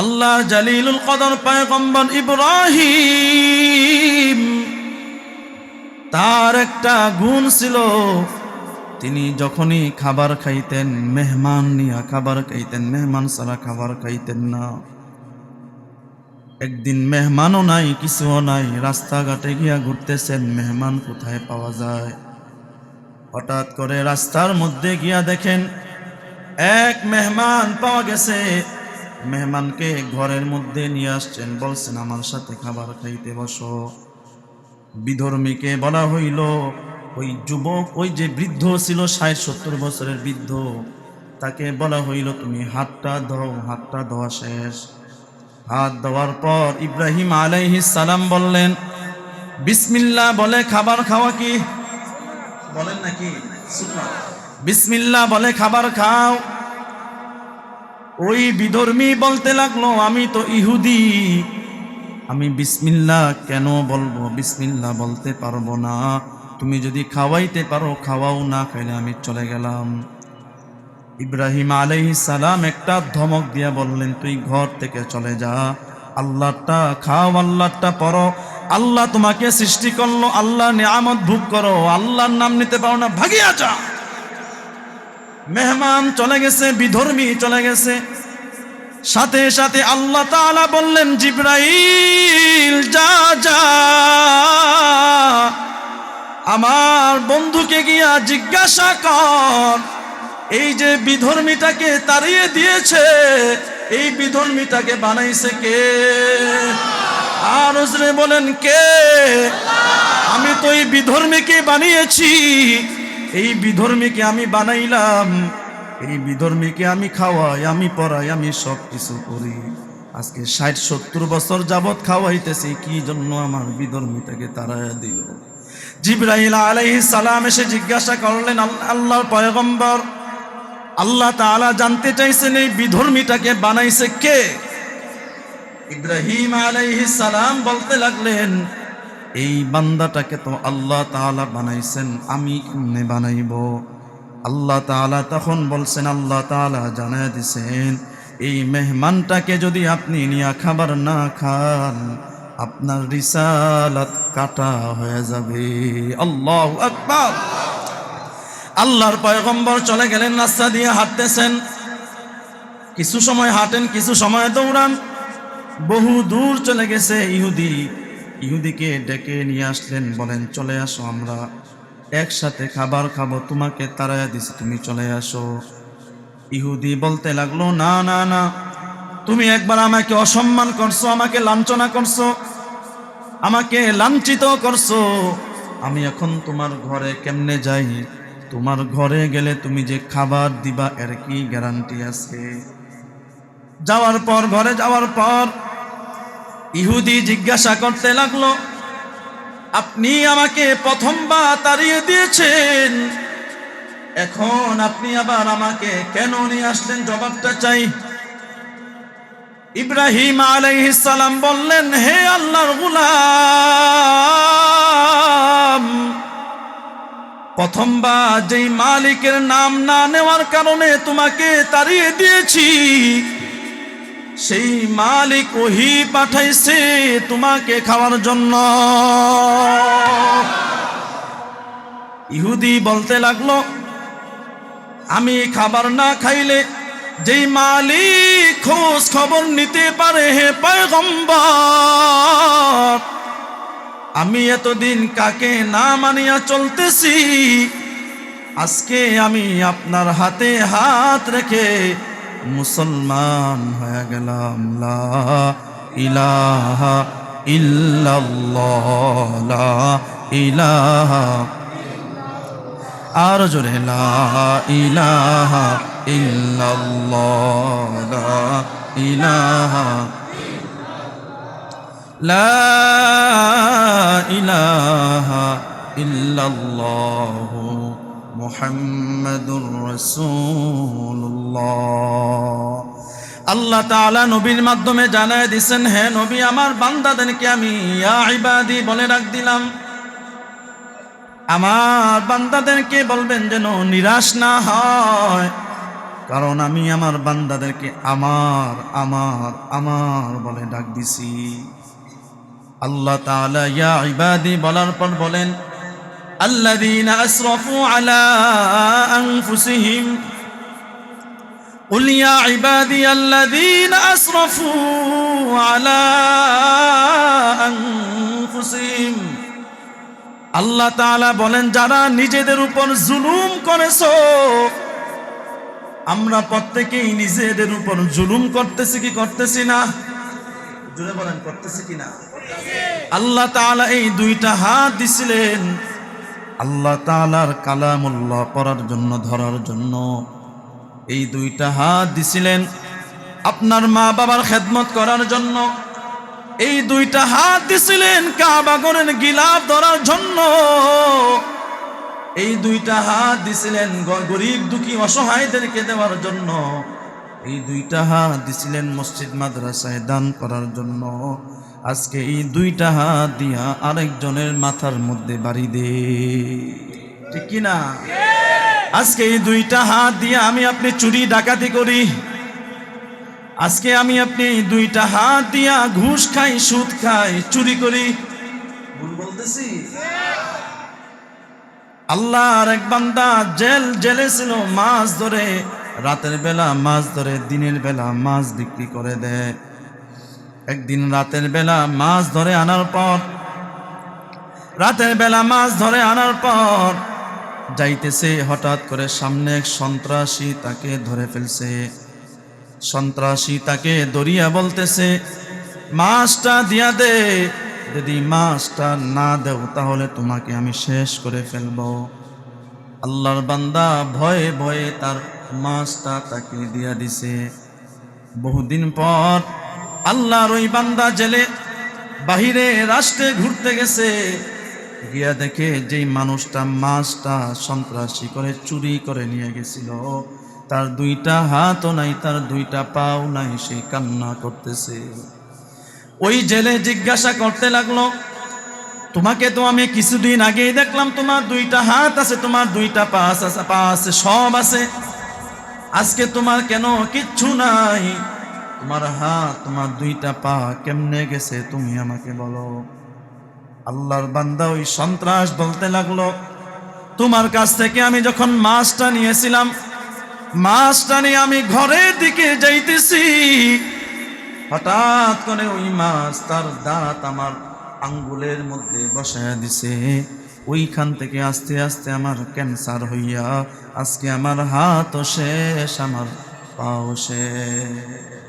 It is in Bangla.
আল্লাহ জালিলুল কদর পায়গম্বর ইব্রাহিম। তার একটা গুণ ছিল, তিনি যখনই খাবার খাইতেন, মেহমান নিয়া খাবার খাইতেন, মেহমান সারা খাবার খাইতেন না। একদিন মেহমানও নাই, কিছুও নাই, রাস্তাঘাটে গিয়া ঘুরতেছেন, মেহমান কোথায় পাওয়া যায়? হঠাৎ করে রাস্তার মধ্যে গিয়া দেখেন, এক মেহমান পাওয়া গেছে। মেহমানকে ঘরের মধ্যে নিয়ে আসছেন। বলছেন, আমার সাথে খাবার খাইতে বসো। বিধর্মীকে বলা হইল, ওই যুবক, ওই যে বৃদ্ধ ছিল, ষাট সত্তর বছরের বৃদ্ধ, তাকে বলা হইল, তুমি হাতটা দাও হাতটা দেওয়া শেষ। হাত দেওয়ার পর ইব্রাহিম আলাইহিস সালাম বললেন, বিসমিল্লাহ বলে খাবার খাওয়া কি? বলেন নাকি? বিসমিল্লাহ বলে খাবার খাও। ওই বিধর্মী বলতে লাগল, আমি তো ইহুদি। আমি বিসমিল্লাহ কেন বলব? বিসমিল্লাহ বলতে পারব না। তুমি যদি খাওয়াইতে পারো, খাওয়াও না, খাইলে আমি চলে গেলাম। ইব্রাহিম আলাইহিস সালাম একটা ধমক দিয়া বললেন, তুই ঘর থেকে চলে যা। আল্লাহটা খাও, আল্লাহটা পড়ো। আল্লাহ তোমাকে সৃষ্টি করল, আল্লাহ নিয়ামত ভোগ করো। আল্লাহর নাম নিতে পারো না, ভাগিয়া যা। মেহমান চলে গেছে, বিধর্মী চলে গেছে। সাথে সাথে আল্লাহ তাআলা বললেন, জিব্রাইল, যা যা। আমার বন্ধুকে গিয়া জিজ্ঞাসা কর, এই যে বিধর্মীটাকে তাড়িয়ে দিয়েছে, এই বিধর্মীটাকে বানাইছে কে? আর বলেন, কে? আমি তো এই বিধর্মীকে বানিয়েছি। এই বিধর্মীকে আমি বানাইলাম। এই বিধর্মীকে আমি খাওয়াই, আমি পড়াই, আমি সব কিছু করি। আজকে ষাট, সত্তর বছর যাবৎ খাওয়াইতেছি, কি জন্য আমার বিধর্মীটাকে তাড়াইয়া দিল? জিব্রাহিল আলাইহিস সালাম এসে জিজ্ঞাসা করলেন, আল- আল্লাহর পয়গম্বর, আল্লাহ তাআলা জানতে চাইছেন এই বিধর্মীটাকে বানাইছে কে? ইব্রাহিম আলাইহিস সালাম বলতে লাগলেন এই বান্দাটাকে তো আল্লাহ তাআলা বানাইছেন, আমি কেমনে বানাইব? আল্লাহ তাআলা তখন বলছেন, আল্লাহ তাআলা জানায় দিছেন, এই মেহমানটাকে যদি আপনি নিয়া খাবার না খান, আপনার রিসালাত কাটা হয়ে যাবে। আল্লাহু আকবার। আল্লাহর পয়গম্বর চলে গেলেন, রাস্তা দিয়ে হাঁটতেছেন। কিছু সময় হাঁটেন, কিছু সময় দৌড়ান। বহু দূর চলে গেছে ইহুদি ইহুদিকে ডেকে নিয়ে আসলেন, বলেন, চলে আসো আমরা। একসাথে খাবার খাব, তোমাকে তাড়াইয়া দিছি, তুমি চলে আসো। ইহুদি বলতে লাগল, না না না, তুমি একবার আমাকে অসম্মান করছ, আমাকে লাঞ্ছনা করছ, আমাকে লাঞ্ছিত করছ। আমি এখন তোমার ঘরে কেমনে যাই? তোমার ঘরে গেলে তুমি যে খাবার দিবা, এর কি গ্যারান্টি আছে? যাওয়ার পর, ঘরে যাওয়ার পর ইহুদি জিজ্ঞাসা করতে লাগল, আপনি আমাকে প্রথমবার তাড়িয়ে দিয়েছেন। এখন আপনি আবার আমাকে কেন নিয়ে আসলেন? জবাবটা চাই। ইব্রাহিম সালাম বললেন, হে আল্লাহর গুলাম, প্রথমবার যেই মালিকের নাম না নেওয়ার কারণে তোমাকে তাড়িয়ে দিয়েছি। সেই মালিক ওহি পাঠাইছে তোমাকে খাওয়ার জন্য। ইহুদি বলতে লাগল, আমি খাবার না খাইলে যেই মালিক খোঁজ খবর নিতে পারে হে পয়গম্বর, আমি এতদিন কাকে না মানিয়া চলতেছি, আজকে আমি আপনার হাতে হাত রেখে মুসলমান হয়ে গেলাম, লা ইলাহা ইল্লাল্লাহ, লা ইলাহা আর জোরে, লা ইলাহা ইল্লাল্লাহ, লা ইলাহা লা ইলাহা ইল্লাল্লাহ। মোহাম্মদুর রসুল্লাহ আল্লাহ তাআলা নবীর মাধ্যমে জানায় দিছেন, হে নবী, আমার বান্দাদেরকে আমি ইয়া বলে রাখ দিলাম। আমার বান্দাদেরকে বলবেন যেন নিরাশ না হয়, কারণ আমি আমার বান্দাদেরকে আমার আমার আমার বলে ডাক দিছি। আল্লাহ তাআলা ইয়া ইবাদি বলার পর বলেন আল্লাযীনা আসরাফু আলা আনফুসিহিম قل يا عبادي الذين أسرفوا على أنفسهم আল্লাহ তাআলা বলেন যারা নিজেদের উপর জুলুম করেছো আমরা প্রত্যেকেই নিজেদের উপর জুলুম করতেছি কি করতেছি না জুড়ে বলেন করতেছি কি না আল্লাহ তাআলা এই দুইটা হাত দিছিলেন আল্লাহ তাআলার কালামুল্লাহ পড়ার জন্য, ধরার জন্য এই দুইটা হাত দিছিলেন আপনার মা বাবার খেদমত করার জন্য। এই দুইটা হাত দিছিলেন কাবাগরের গিলাপ ধরার জন্য। এই দুইটা হাত দিছিলেন গরিব দুঃখী অসহায়দেরকে দেওয়ার জন্য। এই দুইটা হাত দিছিলেন মসজিদ মাদ্রাসায় দান করার জন্য। আজকে এই দুইটা হাত দিয়া আরেকজনের মাথার মধ্যে বাড়ি দে। ঠিক কি না? আজকে এই দুইটা হাত দিয়ে আমি আপনি চুরি, ডাকাতি করি। আজকে আমি আপনি দুইটা হাত দিয়া ঘুষ খাই, সুদ খাই, চুরি করি। ভুল বলতেছি? আল্লাহর এক বান্দা জেল, জেলে ছিল, মাছ ধরে রাতের বেলা মাছ ধরে, দিনের বেলা মাছ বিক্রি করে দেয়। একদিন রাতের বেলা মাছ ধরে আনার পর, রাতের বেলা মাছ ধরে আনার পর যাইতেছে, হঠাৎ করে সামনে এক সন্ত্রাসী তাকে ধরে ফেলছে। সন্ত্রাসী তাকে দরিয়া বলতেছে, মাছটা দিয়া দে। যদি মাছটা না দেও, তাহলে তোমাকে আমি শেষ করে ফেলব। আল্লাহর বান্দা ভয়ে ভয়ে তার মাছটা তাকে দিয়া দিছে। বহুদিন পর আল্লাহর ওই বান্দা জেলে বাহিরে রাষ্ট্রে ঘুরতে গেছে। গিয়া দেখে যেই মানুষটা মাছটা সন্ত্রাসী করে চুরি করে নিয়ে গেছিল, তার দুইটা হাতও নাই, তার দুইটা পাও নাই, সে কান্না করতেছে। ওই জেলে জিজ্ঞাসা করতে লাগল, তোমাকে তো আমি কিছুদিন আগেই দেখলাম, তোমার দুইটা হাত আছে, তোমার দুইটা পা আছে পা আছে, সব আছে। আজকে তোমার কেন কিচ্ছু নাই? তোমার হাত, তোমার দুইটা পা কেমনে গেছে তুমি আমাকে বলো। আল্লাহর বান্দা ওই সন্ত্রাস বলতে লাগল। তোমার কাছ থেকে আমি যখন মাছটা নিয়েছিলাম, মাছটা নিয়ে আমি ঘরের দিকে যাইতেছি। হঠাৎ করে ওই মাছ তার দাঁত আমার আঙ্গুলের মধ্যে বসায় দিছে। ওইখান থেকে আস্তে আস্তে আমার ক্যান্সার হইয়া আজকে আমার হাতও শেষ আমার পাও শেষ।